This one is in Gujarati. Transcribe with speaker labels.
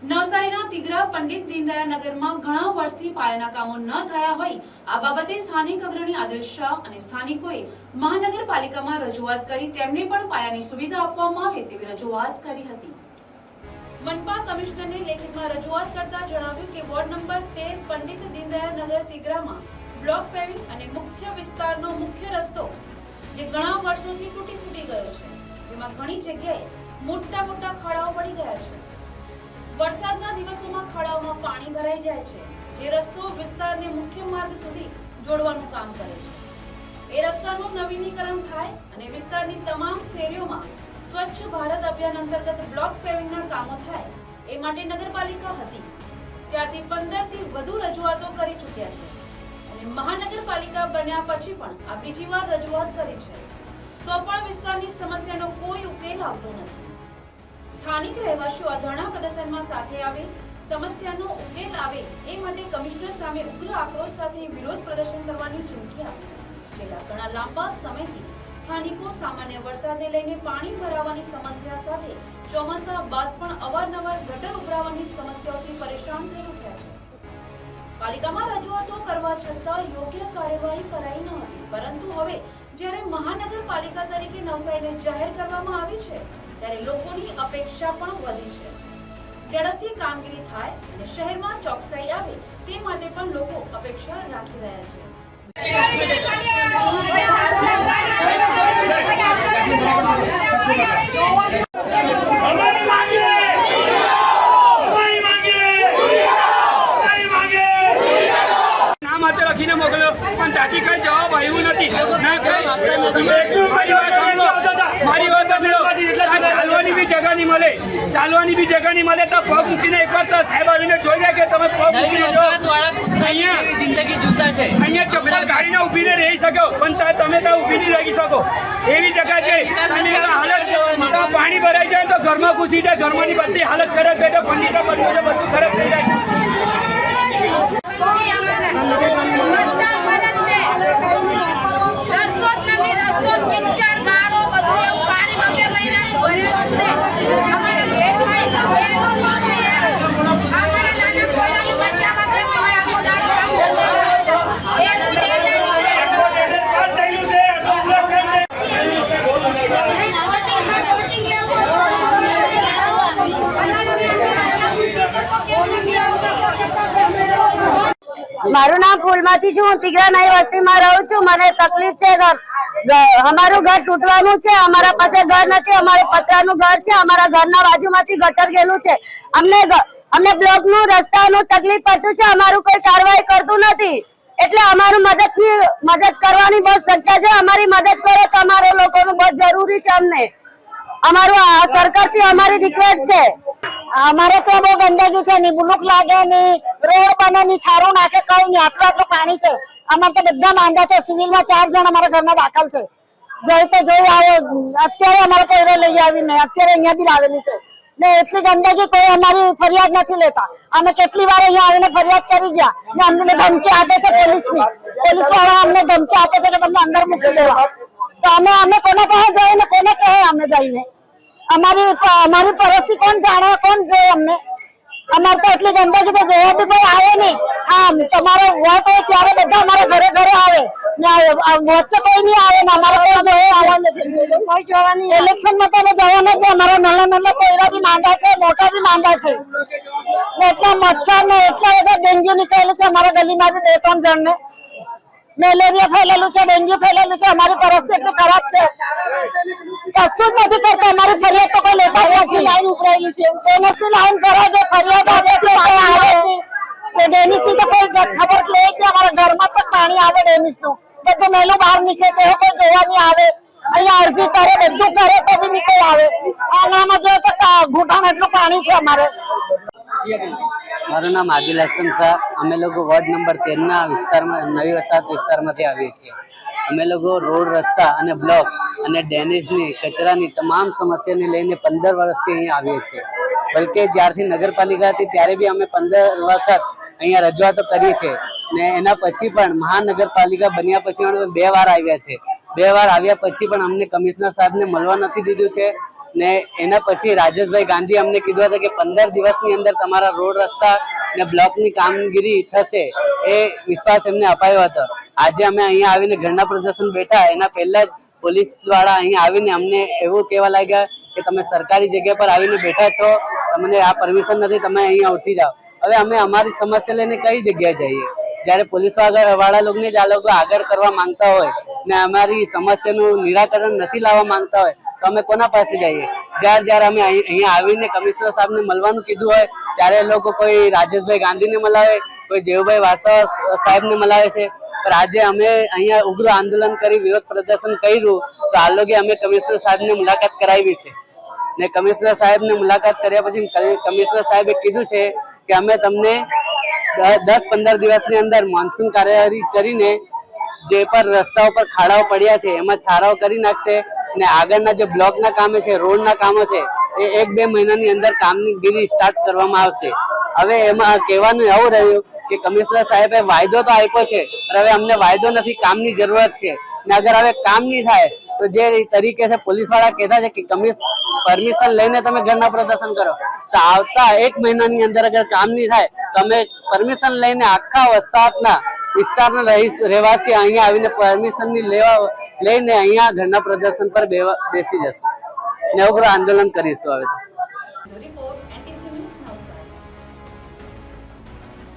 Speaker 1: નવસારીના તિગરા પંડિત દીનદયાળ નગરમાં ઘણા વર્ષથી પાયાના કામો ન થયા હોય, આ બાબતે સ્થાનિક અગ્રણી આદિલ શાહ અને સ્થાનિકોએ મહાનગરપાલિકામાં રજૂઆત કરી તેમને પણ પાયાની સુવિધા આપવામાં આવે તેવી રજૂઆત કરી હતી. મનપા કમિશનરને લેખિતમાં રજૂઆત કરતા જણાવ્યું કે વોર્ડ નંબર તેર પંડિત દીનદયાળ નગર તિગરામાં બ્લોક પેવિંગ અને મુખ્ય વિસ્તારનો મુખ્ય રસ્તો, જે ઘણા વર્ષોથી તૂટી ફૂટી ગયો છે, જેમાં ઘણી જગ્યાએ મોટા મોટા ખાડાઓ પડી ગયા છે. વરસાદના દિવસોમાં ખાડાઓમાં પાણી ભરાઈ જાય છે. જે રસ્તો વિસ્તારને મુખ્ય માર્ગ સુધી જોડવાનું કામ કરે છે. એ રસ્તાનું નવીનીકરણ થાય અને વિસ્તારની તમામ શેરીઓમાં સ્વચ્છ ભારત અભિયાન અંતર્ગત બ્લોક પેવિંગના કામો થાય એ માટે નગરપાલિકા હતી. ત્યારથી પંદરથી વધુ રજૂઆતો કરી ચૂક્યા છે. અને મહાનગરપાલિકા બન્યા પછી પણ આ બીજી વાર રજૂઆત કરી છે. તો પણ વિસ્તારની સમસ્યાનો કોઈ ઉકેલ આવતો નથી. સ્થાનિક રહેવાસીઓ આ ધરણા પ્રદર્શનમાં સાથે આવે, સમસ્યાનો ઉકેલ આવે એ માટે કમિશનર સામે ઉગ્ર આક્રોશ સાથે વિરોધ પ્રદર્શન કરવાની ચીમકી આપી. છેલ્લા ઘણા લાંબા સમયથી સ્થાનિકો સામાન્ય વરસાદને લઈને પાણી ભરાવાની સમસ્યા સાથે ચોમાસા બાદ પણ અવારનવાર ગટર ઉભરાવાની સમસ્યાઓથી પરેશાન થઈ ઉઠ્યા છે. પાલિકામાં રજૂઆતો કરવા છતાં યોગ્ય કાર્યવાહી કરાઈ ન હતી, પરંતુ હવે જ્યારે મહાનગરપાલિકા તરીકે નવસારીને જાહેર કરવામાં આવી છે, ત્યારે લોકોની અપેક્ષા પણ વધી છે. ઝડપથી કામગીરી થાય અને શહેરમાં ચોકસાઈ આવે તે માટે પણ લોકો અપેક્ષા રાખી રહ્યા છે.
Speaker 2: પણ ત્યાંથી કઈ જવાબ આવ્યું નથી. ના કઈ. મારી વાત ચાલવાની બી જગા નહીં મળે. ચાલવાની બી જગા નહીં મળે તો પગ મૂકીને એક વાર સાહેબ આવીને જોઈ લે કે તમે પગ મૂકીને જો. અહીંયા
Speaker 3: જિંદગી જીવતા છે.
Speaker 2: અહીંયા ચપ્પલ ગાડીને ઊભીને રહી શકો પણ તમે ત્યાં ઊભી નહીં રહી શકો. એવી જગા છે. અને હાલત પાણી ભરાઈ જાય તો ઘરમાં ઘૂસી જાય ઘરમાંની બધી હાલત ખરાબ થઈ જાય ફર્નિચર બધું બધું ખરાબ થઈ જાય.
Speaker 4: મારું નામ ફૂલમાંથી છું, હું તિગરા નાઈ વસ્તીમાં રહું છું. મને તકલીફ છે અમારું ઘર તૂટવાનું છે, અમારા પાસે ઘર નથી, અમારું પતરાનું ઘર છે, અમારા ઘરના બાજુમાંથી ગટર ગયેલું છે. અમને અમને બ્લોકનું, રસ્તાનું તકલીફ પડતું છે, અમારું કોઈ કાર્યવાહી કરતું નથી. એટલે અમારું મદદની, મદદ કરવાની બહુ શક્ય છે, અમારી મદદ કરો તો અમારા લોકોનું બહુ જરૂરી છે અમને. અમારું સરકારથી અમારી રિક્વેસ્ટ છે. અમારે તો બહુ ગંદકી છે, ની બુલુક લાગે, ની રોડ બને, ની છારું નાખે, કઈ નહીં, આટલું આટલું પાણી છે. અમારે તો બધા માંદા છે, સિવિલમાં ચાર જણ અમારા ઘરમાં દાખલ છે. જઈ તો જોઈ આવો, અત્યારે અમારે પહેરો લઈ આવી ને અત્યારે અહીંયા બી લાવેલી છે. ને એટલી ગંદકી કોઈ અમારી ફરિયાદ નથી લેતા. અમે કેટલી વાર અહીંયા આવીને ફરિયાદ કરી ગયા, ને અમને ધમકી આપે છે પોલીસની. પોલીસવાળા અમને ધમકી આપે છે કે તમને અંદર મૂકી દેવા. તો અમે અમે કોને કહે જઈએ ને કોને કહે અમે જઈને? અમારી અમારી પરિસ્થિતિ કોણ જાણે, કોણ જોયે અમને? અમારે તો એટલી ગંદકી છે, જોવા બી કોઈ આવે નહીં. હા, તમારો વોટ હોય ત્યારે બધા અમારા ઘરે ઘરે આવે. વચ્ચે કોઈ નહીં આવે અમારે કોઈ નથી ઇલેક્શનમાં તો અમે જવા નથી, અમારા નાના નાના પોયરા બી માંદા છે, મોટા બી માંદા છે. એટલા મચ્છર ને એટલા બધા ડેન્ગ્યુ નીકળેલું છે, અમારા ગલીમાં બી બે ત્રણ જણ ને મેલેરિયા ફેલેલું છે, ડેન્ગ્યુ ફેલેલું છે, અમારી પરિસ્થિતિ એટલી ખરાબ છે. કશું જ નથી કરતા, અમારી ફરિયાદ તો કોઈ લેતા નથી. લાઈન ઉભરાયેલી છે એનએસસી લાઈન ભરા છે ફરિયાદ આપે છે આવે નહીં. તે ડેનિસની તો કોઈ ખબર લે કે અમારા ઘરમાં પણ પાણી આવે ડેનિસનું. બધું મેલું બહાર નીકળે તો કોઈ જોવા નહીં આવે. અહીંયા અરજી કરે, બધું કરે તો બી નીકળી આવે. આનામાં જો તો ઘૂંટણ એટલું પાણી છે અમારે.
Speaker 3: મારું નામ આદિલ હસન શાહ અમે લોકો વોર્ડ નંબર તેરના વિસ્તારમાં, નવી વસાહત વિસ્તારમાંથી આવીએ છીએ. અમે લોકો રોડ, રસ્તા અને બ્લોક અને ડેનેજની, કચરાની તમામ સમસ્યાને લઈને પંદર વર્ષથી અહીં આવીએ છીએ. બલકે જ્યારથી નગરપાલિકા હતી ત્યારે બી અમે પંદર વખત અહીંયા રજૂઆતો કરી છે ને એના પછી પણ મહાનગરપાલિકા બન્યા પછી અમે બે વાર આવ્યા છે. બે વાર આવ્યા પછી પણ અમને કમિશનર સાહેબને મળવા નથી દીધું છે. ને એના પછી રાજેશભાઈ ગાંધી અમને કીધું હતું કે પંદર દિવસની અંદર તમારા રોડ રસ્તા ને બ્લોકની કામગીરી થશે એ વિશ્વાસ એમને અપાયો હતો. આજે અમે અહીંયા આવીને ઘરના પ્રદર્શન બેઠા, એના પહેલા જ પોલીસ દ્વારા અહીંયા આવીને અમને એવું કહેવા લાગ્યા કે તમે સરકારી જગ્યા પર આવીને બેઠા છો તમને આ પરમિશન નથી, તમે અહીંયા ઉઠી જાઓ. હવે અમે અમારી સમસ્યા લઈને કઈ જગ્યાએ જઈએ? જ્યારે પોલીસવાળા લોકોને જ આ લોકો આગળ કરવા માંગતા હોય ને અમારી સમસ્યાનું નિરાકરણ નથી લાવવા માંગતા હોય, તો અમે કોના પાસે જઈએ? જ્યારે જ્યારે અમે અહીં- અહીંયા આવીને કમિશનર સાહેબને મળવાનું કીધું હોય, ત્યારે લોકો કોઈ રાજેશભાઈ ગાંધીને મળાવે, કોઈ જેવુભાઈ વાસા સાહેબને મળાવે છે. પણ આજે અમે અહીંયા ઉગ્ર આંદોલન કરી, વિરોધ પ્રદર્શન કર્યું, તો આ લોકો અમે કમિશનર સાહેબને મુલાકાત કરાવી છે. ને કમિશનર સાહેબને મુલાકાત કર્યા પછી કમિશનર સાહેબે કીધું છે કે અમે તમને દસ પંદર દિવસની અંદર મોન્સૂન કાર્યવાહી કરીને જે પર રસ્તા ઉપર ખાડાઓ પડ્યા છે, એમાં છારાઓ કરી નાખશે ને આગળના જે બ્લોકના કામે છે, રોડના કામો છે, એ એક બે મહિનાની અંદર કામગીરી સ્ટાર્ટ કરવામાં આવશે. હવે એમાં કહેવાનું એવું રહ્યું કે કમિશનર સાહેબે વાયદો તો આપ્યો છે, પણ હવે અમને વાયદો નથી, કામની જરૂરત છે. ને અગર હવે કામ નહીં થાય, તો જે તરીકે છે પોલીસવાળા કહેતા છે કે કમિશ, પરમિશન લઈને તમે ઘરના પ્રદર્શન કરો. તો આવતા એક મહિનાની અંદર અગર કામ નહીં થાય, તો અમે પરમિશન લઈને આખા વસાહતના વિસ્તારના રહીશ રહેવાસી અહીંયા આવીને પરમિશનની લેવા લઈને અહીંયા ઘરના પ્રદર્શન પર બેસી જશું. ને આંદોલન કરીશું હવે